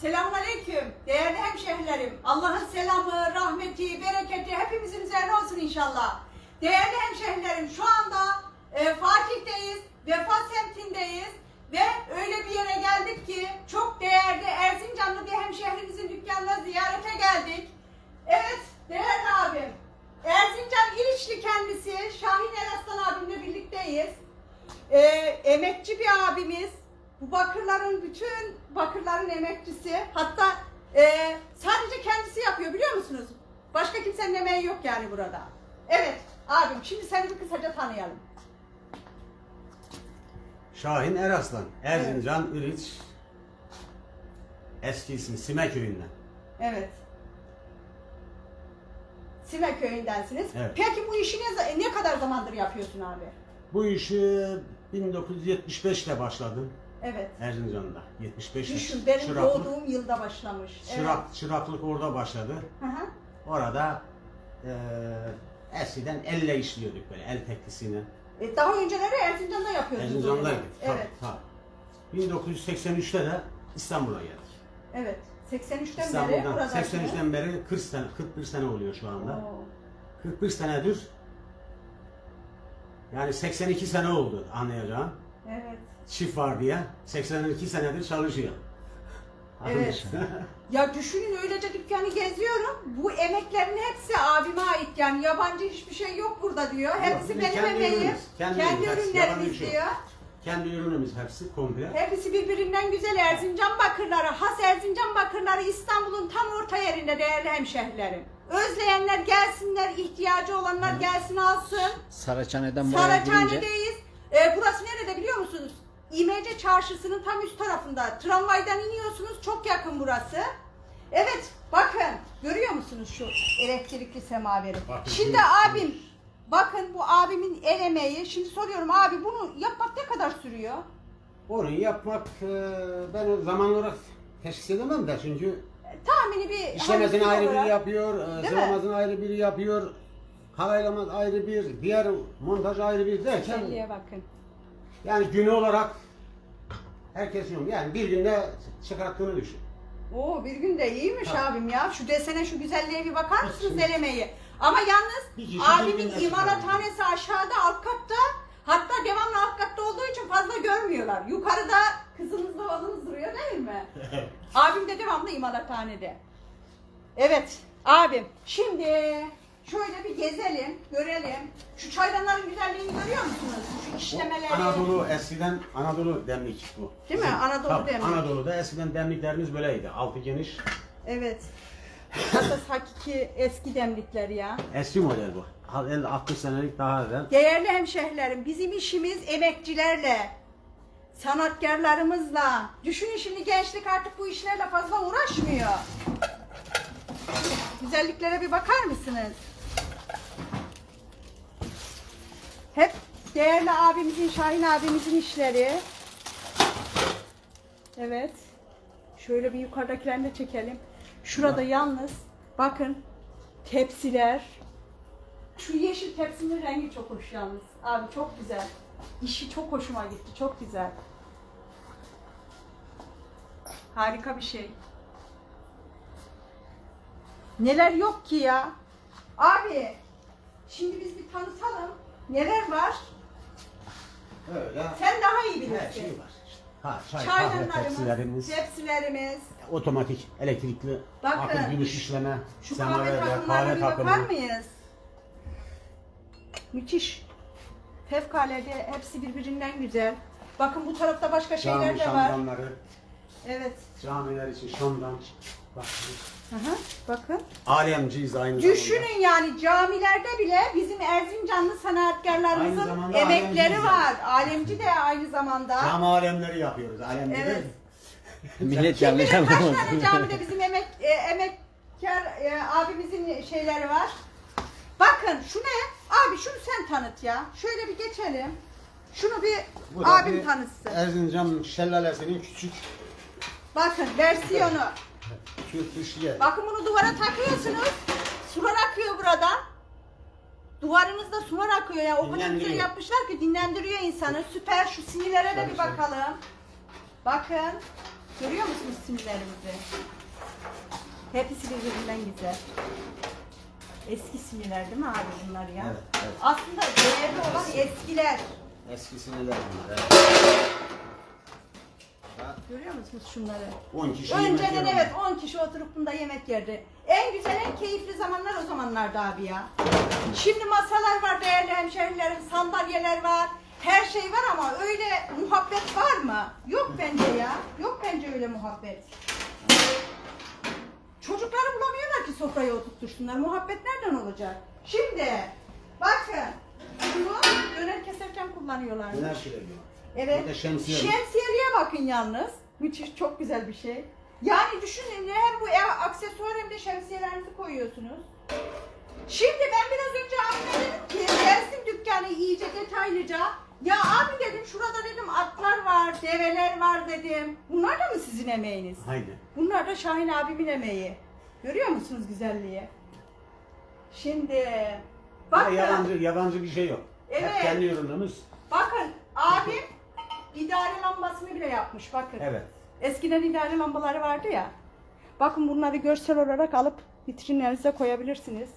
Selamünaleyküm değerli hemşehrilerim. Allah'ın selamı, rahmeti, bereketi hepimizin üzerine olsun inşallah. Değerli hemşehrilerim şu anda e, Fatih'teyiz, Vefa semtindeyiz ve öyle bir yere geldik ki çok değerli Erzincanlı bir hemşehrimizin dükkanına ziyarete geldik. Evet değerli abim, Erzincan İliçli kendisi Şahin Eraslan abimle birlikteyiz. Ee, emekçi bir abimiz. Bu bakırların bütün bakırların emekçisi. Hatta e, sadece kendisi yapıyor biliyor musunuz? Başka kimsenin emeği yok yani burada. Evet abim şimdi seni bir kısaca tanıyalım. Şahin Eraslan, Erzincan, İliç, eski ismi Sime köyünden. Evet. Sime köyündensiniz. Evet. Peki bu işi ne, ne kadar zamandır yapıyorsun abi? Bu işi 1975'te başladım Evet. Erzincan'da. 75'te. Düşün benim çıraklık, doğduğum yılda başlamış. çırak, çıraklık orada başladı. Evet. Hı hı. Orada eee eskiden elle işliyorduk böyle el teklisini. E, daha önceleri Erzincan'da zaman. Erzincan'daydık. Evet. Tabii, tabii. 1983'te de İstanbul'a geldik. Evet. 83'ten beri İstanbul'dan burada. 83'ten beri 40 sene, 41 sene oluyor şu anda. Oo. 41 senedir yani 82 sene oldu anlayacağım. Evet. Çift var diye 82 senedir çalışıyor. Evet. Ya düşünün öylece dükkanı geziyorum. Bu emeklerin hepsi abime ait yani yabancı hiçbir şey yok burada diyor. Hepsi biz benim kendi emeğim. ürünümüz, Kendi, kendi ürünümüz, ürünlerimiz şey diyor. yok. Kendi ürünümüz hepsi komple. Hepsi birbirinden güzel Erzincan bakırları. Has Erzincan bakırları İstanbul'un tam orta yerinde değerli hemşehrilerim. Özleyenler gelsinler, ihtiyacı olanlar gelsin alsın. Saraçhane'den buraya girince Saraçhane'deyiz. Ee, burası? İmece Çarşısı'nın tam üst tarafında. Tramvaydan iniyorsunuz. Çok yakın burası. Evet bakın görüyor musunuz şu elektrikli semaveri? Bakın, Şimdi şimdi- abim bakın bu abimin el emeği. Şimdi soruyorum abi bunu yapmak ne kadar sürüyor? Onu yapmak e, ben zaman olarak teşhis edemem de çünkü E, Tahmini bir işlemesini hani ayrı olarak- biri yapıyor, e, Değil mi? sıvamasını ayrı biri yapıyor, havaylaması ayrı bir, diğer montaj ayrı bir derken Güzelliğe bakın. Yani günü olarak herkes yok. Yani bir günde çıkarttığını düşün. Oo bir gün de iyiymiş Tabii. abim ya. Şu desene şu güzelliğe bir bakar mısınız Şimdi- el emeği? Ama yalnız kişi bir abimin günde imalathanesi aşağıda alt katta. Hatta devamlı alt katta olduğu için fazla görmüyorlar. Yukarıda kızımız babanız duruyor değil mi? abim de devamlı imalathanede. Evet abim şimdi şöyle bir gezelim, görelim. Şu çaydanların güzelliğini görüyor musunuz? Şu işlemeleri. Anadolu eskiden Anadolu demlik bu. Değil mi? Anadolu Tabii, demlik. Anadolu'da eskiden demliklerimiz böyleydi. Altı geniş. Evet. Hatta hakiki eski demlikler ya. Eski model bu. 50-60 senelik daha evvel. Değerli hemşehrilerim, bizim işimiz emekçilerle, sanatkarlarımızla. Düşünün şimdi gençlik artık bu işlerle fazla uğraşmıyor. Güzelliklere bir bakar mısınız? Hep değerli abimizin, Şahin abimizin işleri. Evet. Şöyle bir yukarıdakilerini de çekelim. Şurada yalnız bakın tepsiler, şu yeşil tepsinin rengi çok hoş yalnız. Abi çok güzel. İşi çok hoşuma gitti. Çok güzel. Harika bir şey. Neler yok ki ya? Abi, şimdi biz bir tanıtalım. Neler var? Öyle. Sen daha iyi bilirsin. Her şey var. Ha, çay, kahve Çaydanlarımız, tepsilerimiz, tepsilerimiz. otomatik, elektrikli, Bakın. bakır gümüş işleme, Şu kahve semaverler, takımlarına kahve bir bakar takımı. mıyız? Müthiş. Fevkalade hepsi birbirinden güzel. Bakın bu tarafta başka şeyler Cami de var. şamdanları, Evet. camiler için şamdan. Bak, Hı hı. Bakın. alemciyiz aynı zamanda. Düşünün yani camilerde bile bizim Erzincanlı Aynı sanatkarlarımızın zamanda emekleri var. Alemci de aynı zamanda. Cam alemleri yapıyoruz. Alemci Evet. millet Kim yanlış bilir kaç anlamadı. tane camide bizim emek e, emekkar e, abimizin şeyleri var. Bakın şu ne? Abi şunu sen tanıt ya. Şöyle bir geçelim. Şunu bir Bu da abim bir tanıtsın. Erzincan şelalesinin küçük Bakın versiyonu. Bakın bunu duvara takıyorsunuz. Sular akıyor buradan. Duvarınızda sular akıyor ya. O kadar güzel yapmışlar ki dinlendiriyor insanı. Süper. Şu sinirlere de bir bakalım. Bakın. Görüyor musunuz simlerimizi? Hepsi birbirinden güzel. Eski simler değil mi abi bunlar ya? Evet, evet. Aslında değerli olan eskiler. Eskisi neler bunlar? Evet. Görüyor musunuz şunları? 10 kişi yemek Önceden yiyor. evet 10 kişi oturup bunda yemek yerdi. En güzel, en keyifli zamanlar o zamanlardı abi ya. Şimdi masalar var değerli hemşehrilerim, sandalyeler var. Her şey var ama öyle muhabbet var mı? Yok bence ya. Yok bence öyle muhabbet. Çocukları bulamıyorlar ki sofraya oturttursunlar. Muhabbet nereden olacak? Şimdi bakın bunu döner keserken kullanıyorlar. Neler söylüyor? Evet. Bir de şemsiye. Şemsiyeliğe bakın yalnız. Müthiş, çok güzel bir şey. Yani düşünün hem bu ev aksesuar hem de şemsiyelerinizi koyuyorsunuz. Şimdi ben biraz önce abime dedim ki gelsin dükkanı iyice detaylıca. Ya abi dedim şurada dedim atlar var, develer var dedim. Bunlar da mı sizin emeğiniz? Haydi. Bunlar da Şahin abimin emeği. Görüyor musunuz güzelliği? Şimdi Bak, yabancı, yabancı bir şey yok. Evet. Hep kendi ürünümüz. Bakın abim idare lambasını bile yapmış bakın. Evet. Eskiden idare lambaları vardı ya. Bakın bunları görsel olarak alıp vitrinlerinize koyabilirsiniz.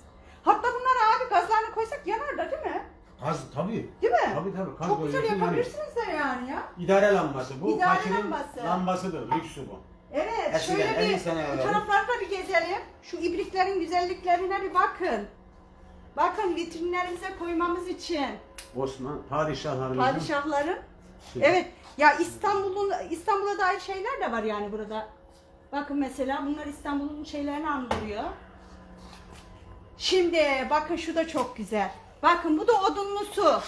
Hatta bunları abi gazlarını koysak yanar da değil mi? Gaz tabii. Değil mi? Tabii tabii. Gaz Çok güzel yapabilirsiniz de yani ya. İdare lambası. Bu İdare fakirin lambası. lambasıdır. Lüksü bu. Evet Eskiden, şöyle 50 bir bu taraflarda bir gezelim. Şu ibriklerin güzelliklerine bir bakın. Bakın vitrinlerimize koymamız için. Osman padişahlarımızın. Padişahların. Evet. Ya İstanbul'un İstanbul'a dair şeyler de var yani burada. Bakın mesela bunlar İstanbul'un şeylerini andırıyor. Şimdi bakın şu da çok güzel. Bakın bu da odunlu su.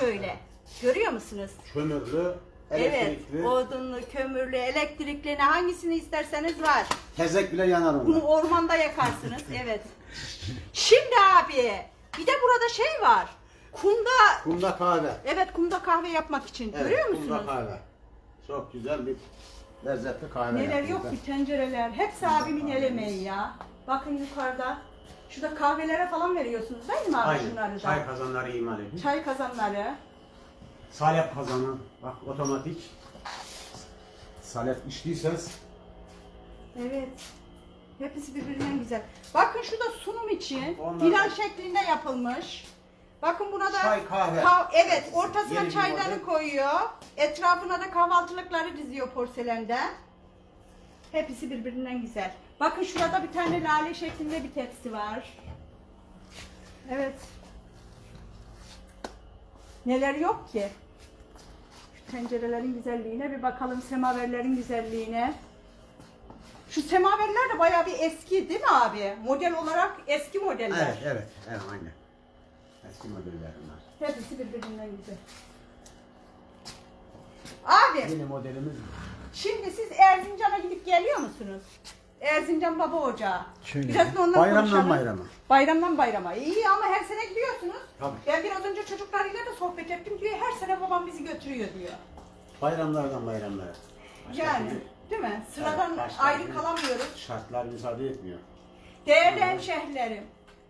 Şöyle. Görüyor musunuz? Kömürlü, elektrikli. Evet. Odunlu, kömürlü, elektrikli ne hangisini isterseniz var. Tezek bile yanar Bunu onda. ormanda yakarsınız. Evet. Şimdi abi bir de burada şey var. Kumda Kumda kahve. Evet kumda kahve yapmak için. Görüyor kumda musunuz? kahve. Çok güzel bir lezzetli kahve Neler yaptık yok da. ki tencereler. Hepsi abimin el emeği ya. Bakın yukarıda. Şurada kahvelere falan veriyorsunuz değil mi abi Aynen. şunları da? Çay kazanları imal ediyor. Çay kazanları. Salep kazanı. Bak otomatik. Salep içtiyseniz Evet. Hepsi birbirinden güzel. Bakın şu da sunum için Onlar- hilal şeklinde yapılmış. Bakın buna da Çay, kahve. Kav- evet, ortasına Yeni bir model. koyuyor. Etrafına da kahvaltılıkları diziyor porselenden. Hepsi birbirinden güzel. Bakın şurada bir tane lale şeklinde bir tepsi var. Evet. Neler yok ki? Şu tencerelerin güzelliğine bir bakalım semaverlerin güzelliğine. Şu semaverler de bayağı bir eski değil mi abi? Model olarak eski modeller. Evet, evet, evet, aynen. Eski modeller bunlar. Hepsi birbirinden güzel. Abi Yeni modelimiz bu. şimdi siz Erzincan'a gidip geliyor musunuz? Erzincan Baba Ocağı. Şöyle. Biraz da ondan Bayramdan konuşalım. bayrama. Bayramdan bayrama. İyi ama her sene gidiyorsunuz. Tabii. Ben biraz önce çocuklarıyla da sohbet ettim diyor. Her sene babam bizi götürüyor diyor. Bayramlardan bayramlara. Başka Yani türlü değil mi? Sıradan Evet, başka ayrı kalamıyoruz. Şartlar müsaade etmiyor. Değerli hemşehrilerim,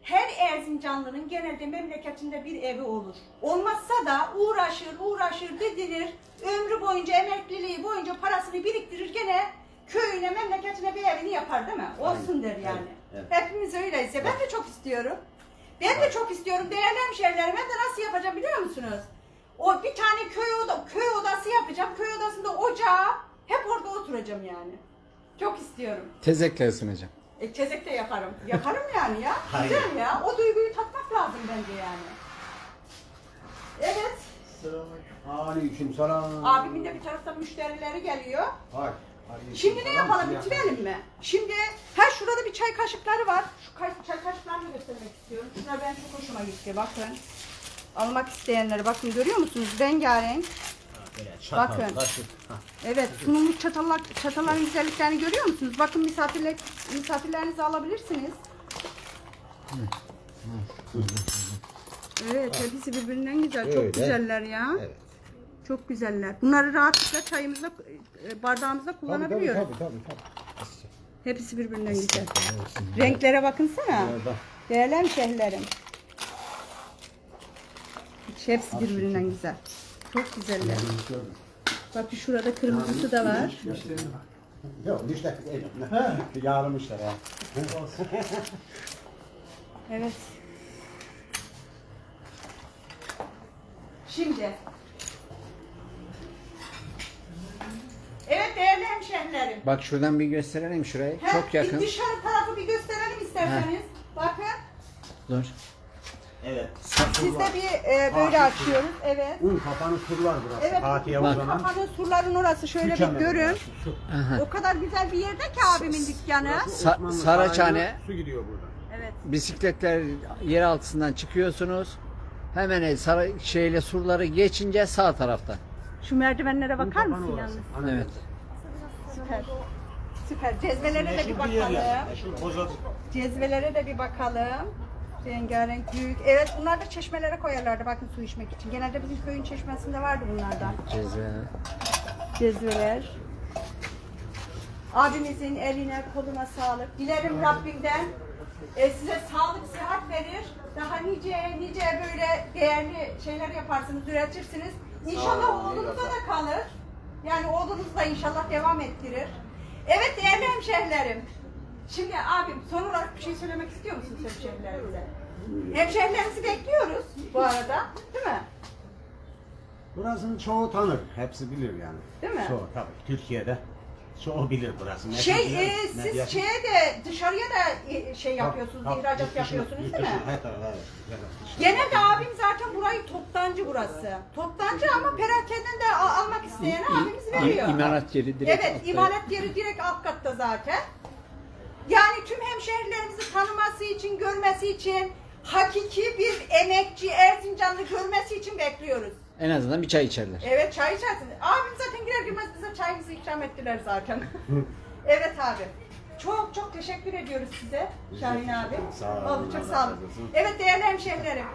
her Erzincanlı'nın genelde memleketinde bir evi olur. Olmazsa da uğraşır, uğraşır, didinir, ömrü boyunca, emekliliği boyunca parasını biriktirir gene köyüne, memleketine bir evini yapar değil mi? Olsun der yani. Evet, evet. Hepimiz öyleyse. Ben de çok istiyorum. Ben de çok istiyorum. Değerli hemşehrilerim, ben de nasıl yapacağım biliyor musunuz? O bir tane köy oda, köy odası yapacağım. Köy odasında ocağı, hep orada oturacağım yani. Çok istiyorum. Tezekle ısınacağım. E, tezek de yaparım. Yaparım yani ya. Hayır. Güzel ya. O duyguyu tatmak lazım bence yani. Evet. Aleyküm selam. Abimin de bir taraftan müşterileri geliyor. Aleyküm Şimdi ne selam. yapalım? Şimdi Bitirelim mi? Şimdi her şurada bir çay kaşıkları var. Şu kay- çay kaşıklarını göstermek istiyorum. Şunlar benim çok hoşuma gitti. Bakın. Almak isteyenleri bakın görüyor musunuz? Rengarenk. Böyle çatal, Bakın. kaşık. Ha. Evet, sunumluk çatallar, çatalların güzelliklerini görüyor musunuz? Bakın misafirler, misafirlerinizi alabilirsiniz. Evet, hepsi birbirinden güzel. Çok Öyle. güzeller ya. Evet. Çok güzeller. Bunları rahatlıkla çayımızda, e, bardağımızda kullanabiliyoruz. Tabii tabii tabii. tabii. Hepsi birbirinden güzel. Renklere bakınsana. Evet, bak. Değerli hemşehrilerim. Hepsi birbirinden güzel. Çok güzeller. Gördüm. Bakın şurada kırmızısı da var. Yok müşteri değil. Yağlı müşteri ha. Evet. Şimdi. Evet değerli hemşehrilerim. Bak şuradan bir gösterelim şurayı. He, Çok yakın. Bir dışarı tarafı bir gösterelim isterseniz. Bakın. Dur. Evet. Siz de bir e, böyle açıyoruz. Evet. Un kapanı surlar burası. Evet. Fatih'e Bak. uzanan. Kafanın surların orası şöyle bir görün. burası. Aha. O kadar güzel bir yerde ki abimin dükkanı. Sa- Osmanlı Saraçhane. sarayına Su gidiyor buradan. Evet. Bisikletler yer altından çıkıyorsunuz. Hemen saray şeyle surları geçince sağ tarafta. Şu merdivenlere Un bakar kapanı mısın orası. yalnız? Hani Evet. Süper. Süper. Cezvelere de bir bakalım. Meşhur. Cezvelere de bir bakalım. Rengarenk büyük. Evet bunlar da çeşmelere koyarlardı bakın su içmek için. Genelde bizim köyün çeşmesinde vardı bunlardan. Cezve. Cezveler. Abimizin eline koluna sağlık. Dilerim Rabbimden e, size sağlık, sıhhat verir. Daha nice nice böyle değerli şeyler yaparsınız, üretirsiniz. İnşallah oğlunuza da kalır. Yani oğlunuz da inşallah devam ettirir. Evet değerli hemşehrilerim. Şimdi abim son olarak bir şey söylemek istiyor musunuz hemşehrilerimize? Hemşehrilerimizi bekliyoruz bu arada. Değil mi? Burasını çoğu tanır. Hepsi bilir yani. Değil mi? Çoğu tabii. Türkiye'de çoğu bilir burası. Şey e, siz medyası- şeye de dışarıya da e, şey yapıyorsunuz, Tabii, ihracat yurt yapıyorsunuz yurt değil mi? Evet, evet. Genelde abim zaten burayı toptancı burası. Toptancı ama perakenden de almak isteyene abimiz veriyor. İmalat yeri direkt Evet, altta. imalat yeri direkt alt katta zaten. Yani tüm hemşehrilerimizi tanıması için, görmesi için, hakiki bir emekçi Erzincanlı görmesi için bekliyoruz. En azından bir çay içerler. Evet çay içersin. Abim zaten girer girmez bize çayımızı ikram ettiler zaten. evet abi. Çok çok teşekkür ediyoruz size Şahin abi. Sağ olun, Oldu, çok sağ olun. Evet değerli hemşehrilerim.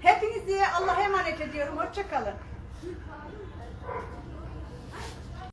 Hepinizi Allah'a emanet ediyorum. Hoşça kalın.